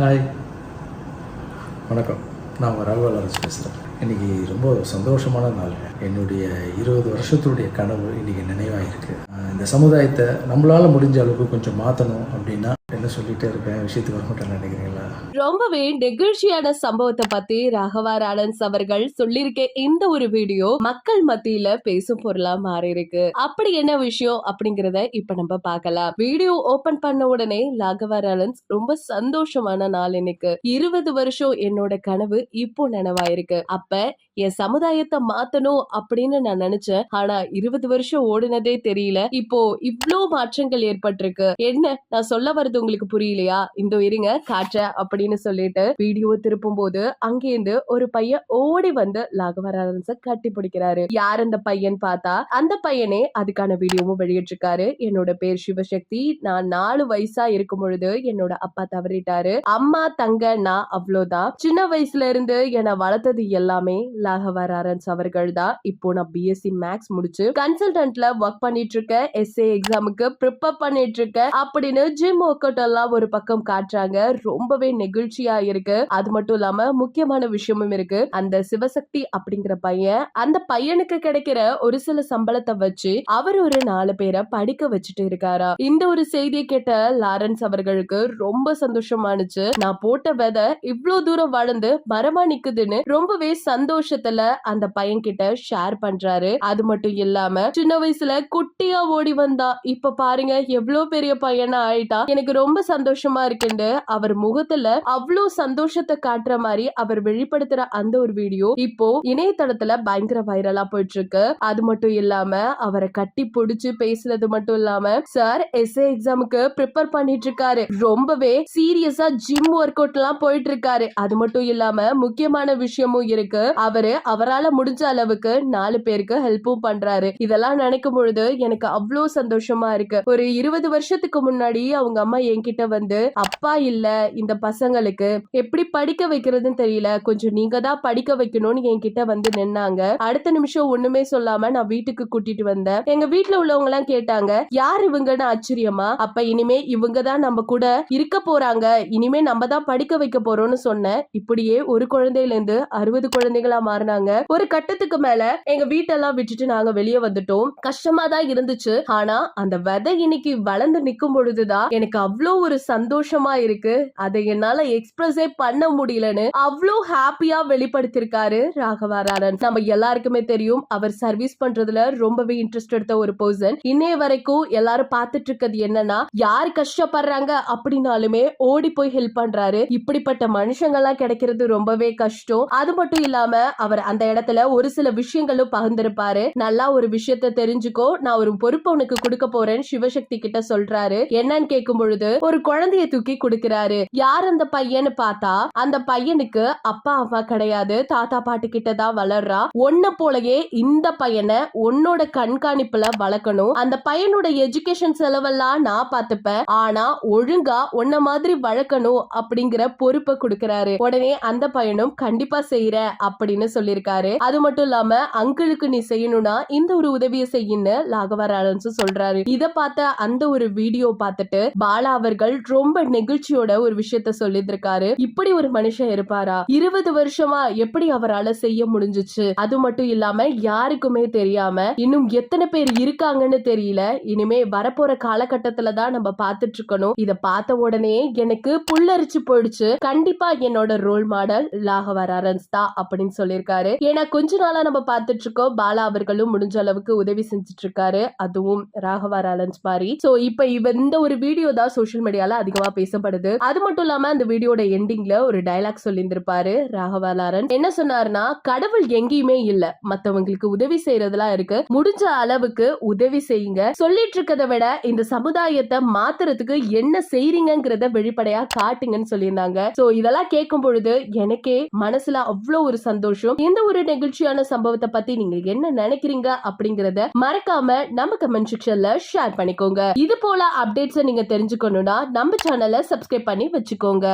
Hi வணக்கம். நான் உங்கள் அரசு பேசுகிறேன். இன்றைக்கி ரொம்ப சந்தோஷமான நாள். என்னுடைய இருபது வருஷத்துடைய கனவு இன்றைக்கி நினைவாக இருக்குது இந்த சமுதாயத்தை நம்மளால் முடிஞ்ச அளவுக்கு கொஞ்சம் மாற்றணும் அப்படின்னா என்ன சொல்லிட்டே இருக்கேன் விஷயத்துக்கு வர நினைக்கிறீங்களா? ரொம்பவே நெகிழ்ச்சியான சம்பவத்தை பத்தி ராகவா ராலன்ஸ் அவர்கள் சொல்லியிருக்க இந்த ஒரு வீடியோ மக்கள் மத்தியில பேசும் பொருளா மாறி இருக்கு அப்படி என்ன விஷயம் அப்படிங்கறத இப்ப நம்ம பார்க்கலாம். வீடியோ ஓபன் பண்ண உடனே ராகவா ராலன்ஸ் ரொம்ப சந்தோஷமான நாள் இன்னைக்கு. இருபது வருஷம் என்னோட கனவு இப்போ நினைவாயிருக்கு. அப்ப என் சமுதாயத்தை மாத்தணும் அப்படின்னு நான் நினைச்சேன். ஆனா இருபது வருஷம் ஓடுனதே தெரியல. இப்போ இவ்ளோ மாற்றங்கள் ஏற்பட்டிருக்கு. என்ன நான் சொல்ல வருது உங்களுக்கு புரியலையா? இந்த இருங்க காற்ற அப்படின்னு சொல்லிட்டு வீடியோ திருப்பும் போது அங்கேருந்து ஒரு பையன் ஓடி வந்து லாகவராஜன்ஸ கட்டி பிடிக்கிறாரு. யார் அந்த பையன் பார்த்தா? அந்த பையனே அதுக்கான வீடியோவும் வெளியிட்டிருக்காரு. என்னோட பேர் சிவசக்தி. நான் நாலு வயசா இருக்கும் பொழுது என்னோட அப்பா தவறிட்டாரு. அம்மா தங்க நான் அவ்வளவுதான் சின்ன வயசுல இருந்து என்னை வளர்த்தது எல்லாமே லாகவராரன்ஸ் அவர்கள் தான். இப்போ நான் பிஎஸ்சி மேக்ஸ் முடிச்சு கன்சல்டன்ட்ல ஒர்க் பண்ணிட்டு இருக்கேன். எஸ்ஏ எக்ஸாமுக்கு ப்ரிப்பேர் பண்ணிட்டு இருக்கேன் அப்படின்னு ஜிம் ஒர்க் அவுட் எல்லாம் ஒரு பக்கம் காட்டுறாங்க. ரொம்பவே நெகிழ்ச்சியா இருக்கு. அது மட்டும் இல்லாம முக்கியமான விஷயமும் இருக்கு. அந்த சிவசக்தி அப்படிங்கிற பையன் அந்த பையனுக்கு கிடைக்கிற ஒரு சில சம்பளத்தை வச்சு அவர் ஒரு நாலு பேரை படிக்க வச்சுட்டு இருக்காரா? இந்த ஒரு செய்தியை கேட்ட லாரன்ஸ் அவர்களுக்கு ரொம்ப சந்தோஷமானுச்சு நான் போட்ட விதை இவ்வளவு தூரம் வளர்ந்து மரமா நிக்குதுன்னு ரொம்பவே சந்தோஷத்துல அந்த பையன் கிட்ட ஷேர் பண்றாரு. அது மட்டும் இல்லாம சின்ன வயசுல குட்டியா ஓடி வந்தா. இப்ப பாருங்க எவ்வளவு பெரிய பையனா ஆயிட்டா. எனக்கு ரொம்ப சந்தோஷமா இருக்குண்டு. அவர் முகத்துல அவ்வளோ சந்தோஷத்தை காட்டுற மாதிரி அவர் வெளிப்படுத்துற அந்த ஒரு வீடியோ இப்போ இணையதளத்துல பயங்கர வைரலா போயிட்டு இருக்கு அது மட்டும் இல்லாம அவரை கட்டி பிடிச்சு பேசுறது மட்டும் இல்லாம சார் எஸ்ஏ எக்ஸாமுக்கு ப்ரிப்பேர் பண்ணிட்டு இருக்காரு ரொம்பவே சீரியஸா ஜிம் ஒர்க் அவுட் எல்லாம் போயிட்டு இருக்காரு அது மட்டும் இல்லாம முக்கியமான விஷயமும் இருக்கு. அவரு அவரால முடிஞ்ச அளவுக்கு நாலு பேருக்கு ஹெல்ப்பும் பண்றாரு. இதெல்லாம் நினைக்கும் பொழுது எனக்கு அவ்வளோ சந்தோஷமா இருக்கு. ஒரு இருபது வருஷத்துக்கு முன்னாடி அவங்க அம்மா என்கிட்ட வந்து அப்பா இல்ல இந்த பசங்களுக்கு எப்படி படிக்க வைக்கிறதுன்னு தெரியல கொஞ்சம் நீங்க தான் படிக்க வைக்கணும்னு என்கிட்ட வந்து நின்னாங்க. அடுத்த நிமிஷம் ஒண்ணுமே சொல்லாம நான் வீட்டுக்கு கூட்டிட்டு வந்தேன். எங்க வீட்டுல உள்ளவங்க எல்லாம் கேட்டாங்க யார் இவங்கன்னு ஆச்சரியமா? அப்ப இனிமே இவங்க தான் நம்ம கூட இருக்க போறாங்க. இனிமே நம்ம தான் படிக்க வைக்க போறோம்னு சொன்னேன். இப்படியே ஒரு குழந்தையில இருந்து அறுபது குழந்தைகளா மாறினாங்க. ஒரு கட்டத்துக்கு மேல எங்க வீட்டெல்லாம் விட்டுட்டு நாங்க வெளியே வந்துட்டோம். கஷ்டமா தான் இருந்துச்சு. ஆனா அந்த விதை இன்னைக்கு வளர்ந்து நிக்கும் பொழுதுதான் எனக்கு அவ்வளோ ஒரு சந்தோஷமா இருக்கு. அதை என்னால எக்ஸ்பிரஸே பண்ண முடியலன்னு அவ்வளோ ஹாப்பியா வெளிப்படுத்திருக்காரு ராகவாராரன் நம்ம எல்லாருக்குமே தெரியும் அவர் சர்வீஸ் பண்றதுல ரொம்பவே இன்ட்ரெஸ்ட் எடுத்த ஒரு பர்சன் இன்னைய வரைக்கும் எல்லாரும் பார்த்துட்டு இருக்கிறது என்னன்னா யார் கஷ்டப்படுறாங்க அப்படின்னாலுமே ஓடி போய் ஹெல்ப் பண்றாரு. இப்படிப்பட்ட மனுஷங்கள்லாம் கிடைக்கிறது ரொம்பவே கஷ்டம். அது மட்டும் இல்லாம அவர் அந்த இடத்துல ஒரு சில விஷயங்களும் பகிர்ந்திருப்பாரு. நல்லா ஒரு விஷயத்த தெரிஞ்சுக்கோ நான் ஒரு பொறுப்பு உனக்கு கொடுக்க போறேன்னு சிவசக்தி கிட்ட சொல்றாரு. என்னன்னு கேட்கும் பொழுது ஒரு குழந்தைய தூக்கி கொடுக்கிறாரு. யார் அந்த பையன்னு பார்த்தா அந்த பையனுக்கு அப்பா அம்மா கிடையாது. தாத்தா பாட்டி கிட்ட தான் வளர்றான் ஒன்ன போலயே இந்த பையனை உன்னோட கண்காணிப்புல வளர்க்கணும். அந்த பையனோட எஜுகேஷன் செலவெல்லாம் நான் பார்த்துப்பேன். ஆனா ஒழுங்கா உன்ன மாதிரி வளர்க்கணும் அப்படிங்கிற பொறுப்பை கொடுக்கறாரு. உடனே அந்த பையனும் கண்டிப்பா செய்யறேன் அப்படின்னு சொல்லியிருக்காரு. அது மட்டும் இல்லாம அங்கிளுக்கு நீ செய்யணும்னா இந்த ஒரு உதவியை செய்யுன்னு லாகவராலன்ஸ் சொல்றாரு. இத பார்த்த அந்த ஒரு வீடியோ பார்த்துட்டு பாலா அவர்கள் ரொம்ப நெகிழ்ச்சியோட ஒரு விஷயத்த சொல்லியிருக்காரு இப்படி ஒரு மனுஷன் இருப்பாரா? இருபது வருஷமா எப்படி அவரால செய்ய முடிஞ்சுச்சு? அது மட்டும் இல்லாம யாருக்குமே தெரியாம இன்னும் எத்தனை பேர் இருக்காங்கன்னு தெரியல. இனிமே வரப்போற காலகட்டத்துல தான் நம்ம பார்த்துட்டு இருக்கணும் இத பார்த்த உடனே எனக்கு புல்லரிச்சு போயிடுச்சு. கண்டிப்பா என்னோட ரோல் மாடல் லாகவராரன்ஸ் தான் அப்படின்னு சொல்லியிருக்காரு. ஏன்னா கொஞ்ச நாளா நம்ம பார்த்துட்டு இருக்கோம் பாலா அவர்களும் முடிஞ்ச அளவுக்கு உதவி செஞ்சுட்டு இருக்காரு அதுவும் ராகவராலன்ஸ் மாதிரி. சோ இப்ப இந்த ஒரு வீடியோ தான் சோஷியல் மீடியால அதிகமா பேசப்படுது. அது மட்டும் இல்லாம அந்த வீடியோட எண்டிங்ல ஒரு டைலாக் சொல்லியிருந்திருப்பாரு ராகவலாரன் என்ன சொன்னாருன்னா கடவுள் எங்கேயுமே இல்ல. மத்தவங்களுக்கு உதவி செய்யறதுலாம் இருக்கு. முடிஞ்ச அளவுக்கு உதவி செய்யுங்க. சொல்லிட்டு இருக்கதை விட இந்த சமுதாயத்தை மாத்துறதுக்கு என்ன செய்றீங்கிறத வெளிப்படையா காட்டுங்கன்னு சொல்லியிருந்தாங்க. சோ இதெல்லாம் கேட்கும் பொழுது எனக்கே மனசுல அவ்வளவு ஒரு சந்தோஷம். இந்த ஒரு நெகிழ்ச்சியான சம்பவத்தை பத்தி நீங்க என்ன நினைக்கிறீங்க அப்படிங்கறத மறக்காம நம்ம கமெண்ட் செக்ஷன்ல ஷேர் பண்ணிக்கோங்க. இது போல அப்டேட்ஸ் நீங்க தெரிஞ்சுக்கணும். தெரிஞ்சுக்கணும்னா நம்ம சேனலை சப்ஸ்கிரைப் பண்ணி வச்சுக்கோங்க.